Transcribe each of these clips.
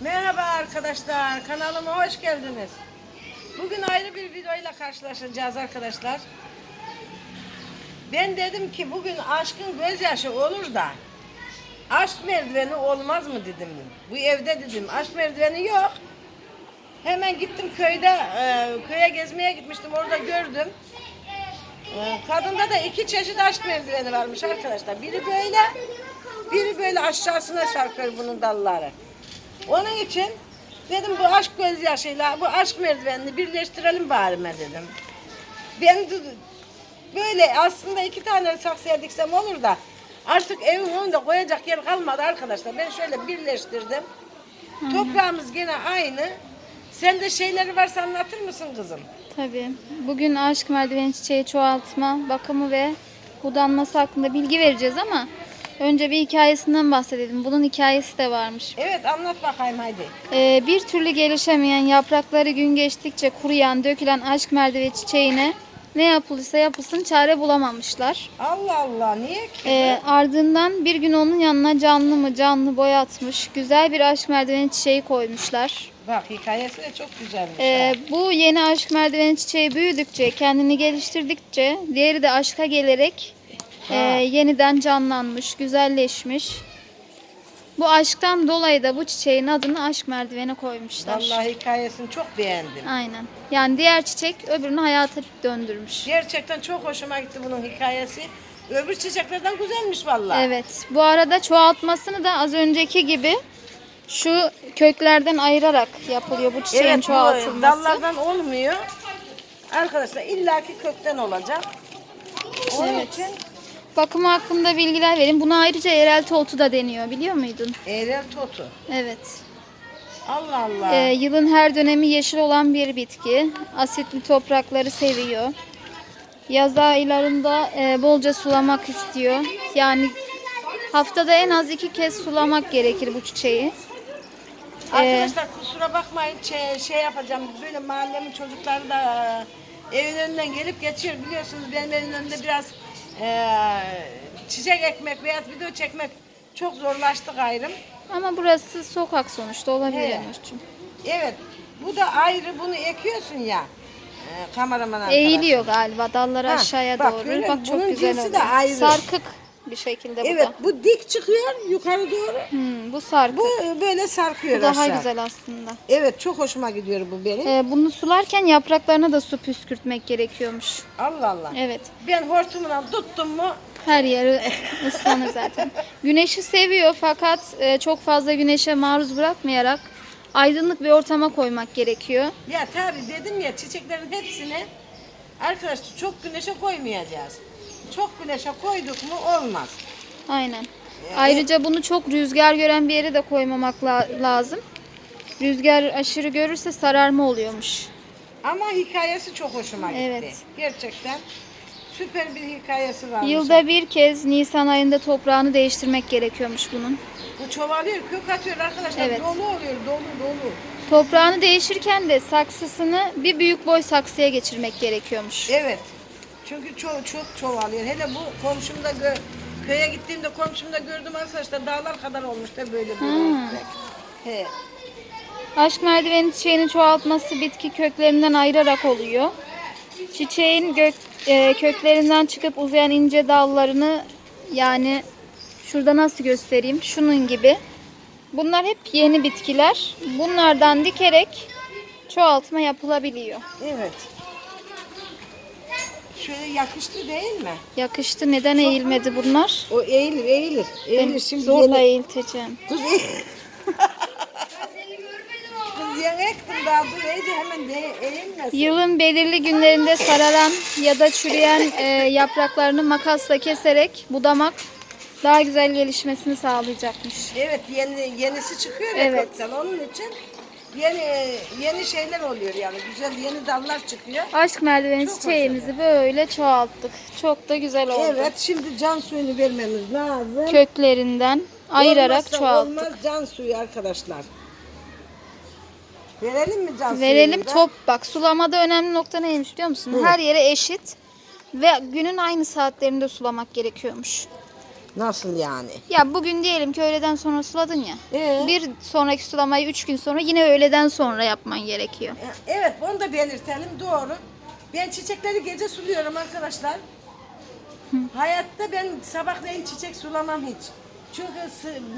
Merhaba arkadaşlar, kanalıma hoş geldiniz. Bugün ayrı bir videoyla karşılaşacağız arkadaşlar. Ben dedim ki bugün aşkın gözyaşı olur da aşk merdiveni olmaz mı dedim. Bu evde dedim aşk merdiveni yok. Hemen gittim köyde, e, köye gezmeye gitmiştim orada gördüm. E, Kadında da iki çeşit aşk merdiveni varmış arkadaşlar. Biri böyle, biri böyle aşağısına sarkıyor bunun dalları. Onun için dedim bu aşk gözyaşıyla bu aşk merdivenini birleştirelim bari mi dedim. Ben böyle aslında iki tane saksıya diksem olur da artık evin önünde koyacak yer kalmadı arkadaşlar. Ben şöyle birleştirdim. Toprağımız gene aynı. Sen de şeyleri varsa anlatır mısın kızım? Tabii. Bugün aşk merdiveni çiçeği çoğaltma, bakımı ve budanması hakkında bilgi vereceğiz ama önce bir hikayesinden bahsedelim. Bunun hikayesi de varmış. Evet anlat bakayım haydi. Ee, bir türlü gelişemeyen, yaprakları gün geçtikçe kuruyan, dökülen aşk merdiveni çiçeğine ne yapılırsa yapılsın çare bulamamışlar. Allah Allah niye ki? Ee, ardından bir gün onun yanına canlı mı canlı boyatmış, güzel bir aşk merdiveni çiçeği koymuşlar. Bak hikayesi de çok güzelmiş. Ee, ha. bu yeni aşk merdiveni çiçeği büyüdükçe, kendini geliştirdikçe diğeri de aşka gelerek e, yeniden canlanmış, güzelleşmiş. Bu aşktan dolayı da bu çiçeğin adını aşk merdiveni koymuşlar. Vallahi hikayesini çok beğendim. Aynen. Yani diğer çiçek öbürünü hayata döndürmüş. Gerçekten çok hoşuma gitti bunun hikayesi. Öbür çiçeklerden güzelmiş vallahi. Evet. Bu arada çoğaltmasını da az önceki gibi şu köklerden ayırarak yapılıyor bu çiçeğin Evet çoğaltılması. dallardan olmuyor. Arkadaşlar illaki kökten olacak. Onun Evet. için Bakımı hakkında bilgiler verin. Buna ayrıca yerel totu da deniyor biliyor muydun? eğrel totu. Evet. Allah Allah. Ee, yılın her dönemi yeşil olan bir bitki. Asitli toprakları seviyor. Yaz aylarında e, bolca sulamak istiyor. Yani haftada en az iki kez sulamak gerekir bu çiçeği. Arkadaşlar kusura bakmayın şey, şey yapacağım. Böyle mahallemin çocukları da e, evin önünden gelip geçiyor. Biliyorsunuz benim evin önünde biraz e, çiçek ekmek veya video çekmek çok zorlaştı gayrım. Ama burası sokak sonuçta olabilir Evet. Evet. Bu da ayrı bunu ekiyorsun ya. E, kameraman arkadaş. Eğiliyor galiba dalları Ha, aşağıya bak doğru. görüyor Bak çok Bunun güzel cinsi de oluyor. ayrı. Sarkık bir şekilde bu Evet da. bu dik çıkıyor yukarı doğru. Hmm, bu sarkık. Bu Bu, e, böyle sarkıyor daha aşağı. güzel aslında. Evet çok hoşuma gidiyor bu benim. Ee, bunu sularken yapraklarına da su püskürtmek gerekiyormuş. Allah Allah. Evet. Ben hortumuna tuttum mu Her yeri ıslanır zaten. Güneşi seviyor fakat e, çok fazla güneşe maruz bırakmayarak aydınlık bir ortama koymak gerekiyor. Ya tabi dedim ya çiçeklerin hepsini arkadaşlar çok güneşe koymayacağız. Çok güneşe koyduk mu olmaz. Aynen. Ayrıca bunu çok rüzgar gören bir yere de koymamak la- lazım. Rüzgar aşırı görürse sararma oluyormuş. Ama hikayesi çok hoşuma gitti. Evet. Gerçekten süper bir hikayesi var. Yılda bir kez Nisan ayında toprağını değiştirmek gerekiyormuş bunun. Bu çoğalıyor, kök atıyor arkadaşlar. Evet. Dolu oluyor, dolu dolu. Toprağını değişirken de saksısını bir büyük boy saksıya geçirmek gerekiyormuş. Evet. Çünkü çok çok çoğalıyor. Hele bu komşumda gö- köye gittiğimde komşumda gördüm arkadaşlar dağlar kadar olmuş da böyle böyle. He. Aşk merdiveni çiçeğinin çoğaltması bitki köklerinden ayırarak oluyor. Çiçeğin gök, e, köklerinden çıkıp uzayan ince dallarını yani şurada nasıl göstereyim? Şunun gibi. Bunlar hep yeni bitkiler. Bunlardan dikerek çoğaltma yapılabiliyor. Evet. Şöyle yakıştı değil mi? Yakıştı. Neden eğilmedi bunlar? O eğilir, eğilir. Eğilir Ben şimdi zorla yeni... eğilteceğim. Kız, Kız yeni ektim daha dur iyice hemen de eğilmesin. Yılın belirli günlerinde sararan ya da çürüyen e, yapraklarını makasla keserek budamak daha güzel gelişmesini sağlayacakmış. Evet yeni yenisi çıkıyor Evet. kökten. Onun için yeni yeni şeyler oluyor yani. Güzel yeni dallar çıkıyor. Aşk merdiveni Çok çiçeğimizi böyle çoğalttık. Çok da güzel oldu. Evet şimdi can suyunu vermemiz lazım. Köklerinden ayırarak Olmazsa çoğalttık. Olmaz can suyu arkadaşlar. Verelim mi can Verelim suyunu da? top bak sulamada önemli nokta neymiş biliyor musun? Hı. Her yere eşit ve günün aynı saatlerinde sulamak gerekiyormuş. Nasıl yani? Ya bugün diyelim ki öğleden sonra suladın ya. Ee? Bir sonraki sulamayı 3 gün sonra yine öğleden sonra yapman gerekiyor. E, Evet onu da belirtelim doğru. Ben çiçekleri gece suluyorum arkadaşlar. Hayatta ben sabahleyin çiçek sulamam hiç. Çünkü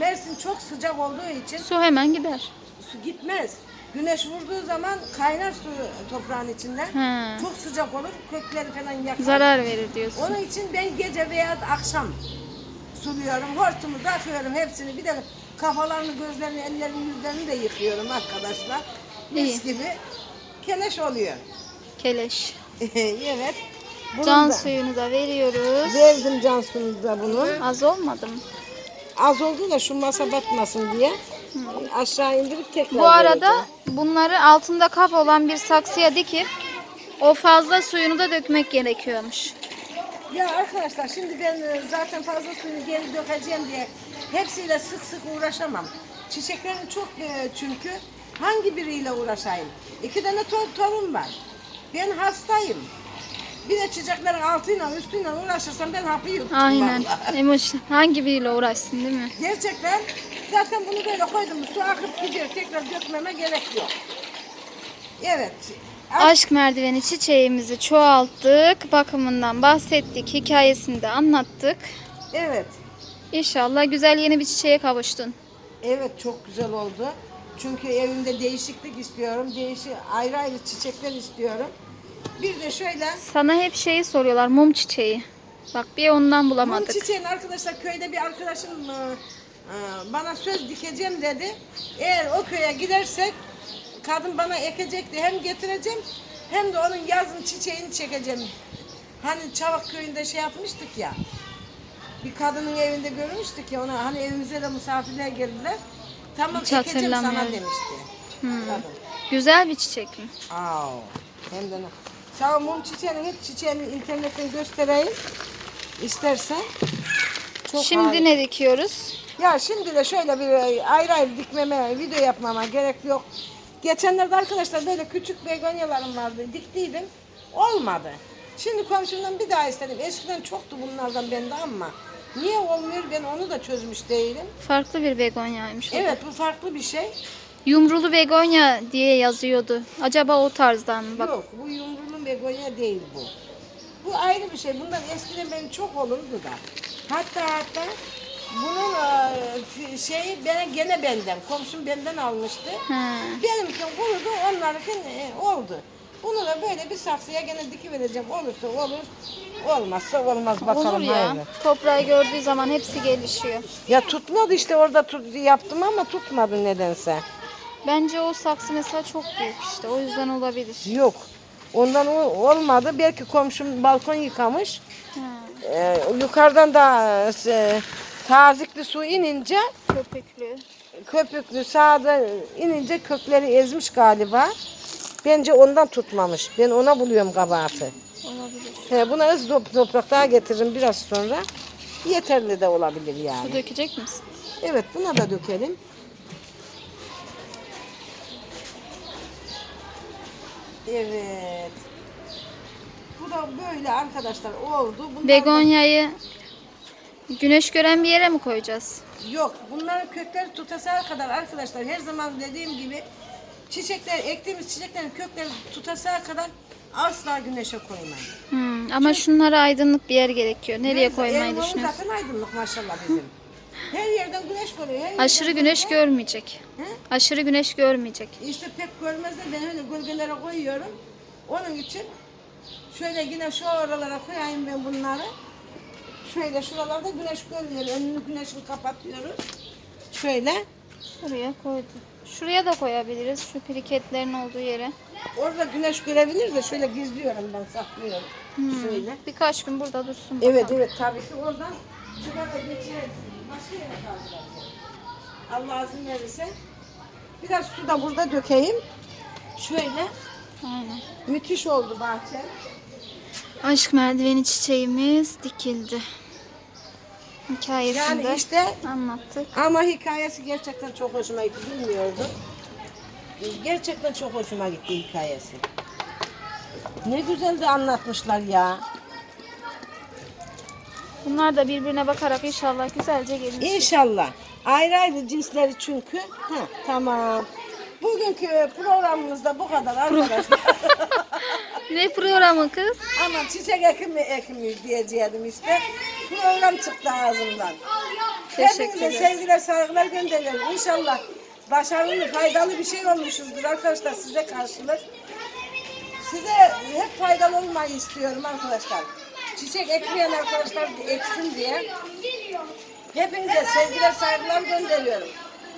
Mersin çok sıcak olduğu için Su hemen gider. su gitmez. Güneş vurduğu zaman kaynar su toprağın içinden. He. Çok sıcak olur. Kökleri falan yakar. Zarar verir diyorsun. Onun için ben gece veya akşam suluyorum. Hortumu takıyorum hepsini. Bir de kafalarını, gözlerini, ellerini, yüzlerini de yıkıyorum arkadaşlar. Mis İyi. gibi keleş oluyor. Keleş. evet. Bunu Can da suyunu da veriyoruz. Verdim can suyunu da bunu. Az olmadı mı? Az oldu da şu masa batmasın diye. Aşağı indirip tekrar Bu arada vereceğim. bunları altında kap olan bir saksıya dikip o fazla suyunu da dökmek gerekiyormuş. Ya arkadaşlar şimdi ben e, zaten fazla suyunu geri dökeceğim diye hepsiyle sık sık uğraşamam. Çiçeklerim çok e, çünkü hangi biriyle uğraşayım? İki tane to- torun var. Ben hastayım. Bir de çiçeklerin altıyla üstüyle uğraşırsam ben hapı yuttum Aynen. Emoş hangi biriyle uğraşsın değil mi? Gerçekten zaten bunu böyle koydum. Su akıp gidiyor. Tekrar dökmeme gerek yok. Evet. Aşk merdiveni çiçeğimizi çoğalttık. Bakımından bahsettik. Hikayesini de anlattık. Evet. İnşallah güzel yeni bir çiçeğe kavuştun. Evet çok güzel oldu. Çünkü evimde değişiklik istiyorum. Değişik ayrı ayrı çiçekler istiyorum. Bir de şöyle Sana hep şeyi soruyorlar mum çiçeği. Bak bir ondan mum bulamadık. çiçeğin arkadaşlar köyde bir arkadaşım e, e, bana söz dikeceğim dedi. Eğer o köye gidersek kadın bana ekecekti. Hem getireceğim hem de onun yazın çiçeğini çekeceğim. Hani Çavak köyünde şey yapmıştık ya. Bir kadının evinde görmüştük ya ona hani evimize de misafirler geldiler. Tamam Hiç ekeceğim sana demişti. Hmm. Kadın. Güzel bir çiçek mi? Aa, hem de? Sağ mum çiçeğinin hep çiçeğini internetten göstereyim. İstersen. Çok Şimdi harika. ne dikiyoruz? Ya şimdi de şöyle bir ayrı ayrı dikmeme, video yapmama gerek yok. Geçenlerde arkadaşlar böyle küçük begonyalarım vardı. Diktiydim. Olmadı. Şimdi komşumdan bir daha istedim. Eskiden çoktu bunlardan bende ama niye olmuyor ben onu da çözmüş değilim. Farklı bir begonyaymış. o da. Evet bu farklı bir şey. Yumrulu begonya diye yazıyordu. Acaba o tarzdan mı? Bak Yok bu yumruğun begonya değil bu. Bu ayrı bir şey. Bundan eskiden benim çok olurdu da. Hatta hatta bunun e, şeyi ben gene benden. Komşum benden almıştı. Ha. Benimki kurudu, onlarınki e, oldu. Bunu da böyle bir saksıya gene dikivereceğim. Olursa olur, olmazsa olmaz. Bakalım Olur ya. hayırlı. Toprağı gördüğü zaman hepsi gelişiyor. Ya tutmadı işte orada tut, yaptım ama tutmadı nedense. Bence o saksı mesela çok büyük işte. O yüzden olabilir. Yok. Ondan o- olmadı. Belki komşum balkon yıkamış. Ha. Ee, yukarıdan da e, tazikli su inince Köpüklü. köpüklü sağda inince kökleri ezmiş galiba. Bence ondan tutmamış. Ben ona buluyorum kabahati. Olabilir. He, buna az top, toprak daha getiririm biraz sonra. Yeterli de olabilir Su yani. dökecek misin? Evet buna da dökelim. Evet. Bu da böyle arkadaşlar oldu. Bunlar da- Begonyayı güneş gören bir yere mi koyacağız? Yok, bunların kökleri tutasıya kadar arkadaşlar her zaman dediğim gibi çiçekler, ektiğimiz çiçeklerin kökleri tutasıya kadar asla güneşe koymayın. Hmm, ama şunlara aydınlık bir yer gerekiyor. Nereye Neyse, koymayı düşünüyorsun? zaten aydınlık maşallah bizim. Her yerden güneş görüyor. Her Aşırı güneş görüyor. görmeyecek. He? Aşırı güneş görmeyecek. İşte pek görmezler ben öyle gölgelere koyuyorum. Onun için şöyle yine şu oralara koyayım ben bunları. Şöyle şuralarda güneş görmüyor. Önünü güneşini kapatıyoruz. Şöyle. Buraya koydu. Şuraya da koyabiliriz. Şu piriketlerin olduğu yere. Orada güneş görebilir de şöyle gizliyorum ben saklıyorum. Şöyle. Birkaç gün burada dursun. Evet bakalım. evet tabii ki oradan çıkar da geçer. Başka yere kaldıracağım. Allah izin verirse. Biraz su da burada dökeyim. Şöyle. Aynen. Müthiş oldu bahçe. Aşk merdiveni çiçeğimiz dikildi. Hikayesini Yani işte anlattık. ama hikayesi gerçekten çok hoşuma gitti. Bilmiyordum. Gerçekten çok hoşuma gitti hikayesi. Ne güzel de anlatmışlar ya. Bunlar da birbirine bakarak inşallah güzelce gelir. İnşallah. Ayrı ayrı cinsleri çünkü. Ha, tamam. Bugünkü programımızda bu kadar arkadaşlar. Ne programı kız? Ama çiçek ekimi ekimi diyeceğim işte. Program çıktı ağzımdan. Teşekkür Hepinize ederiz. sevgiler, saygılar gönderiyorum. İnşallah başarılı, faydalı bir şey olmuşuzdur arkadaşlar size karşılık. Size hep faydalı olmayı istiyorum arkadaşlar. Çiçek ekmeyen arkadaşlar eksin diye. Hepinize sevgiler, saygılar gönderiyorum.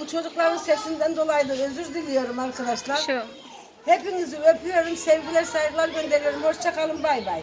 Bu çocukların sesinden dolayı da özür diliyorum arkadaşlar. Şu. Hepinizi öpüyorum, sevgiler, saygılar gönderiyorum. Hoşçakalın, bay bay.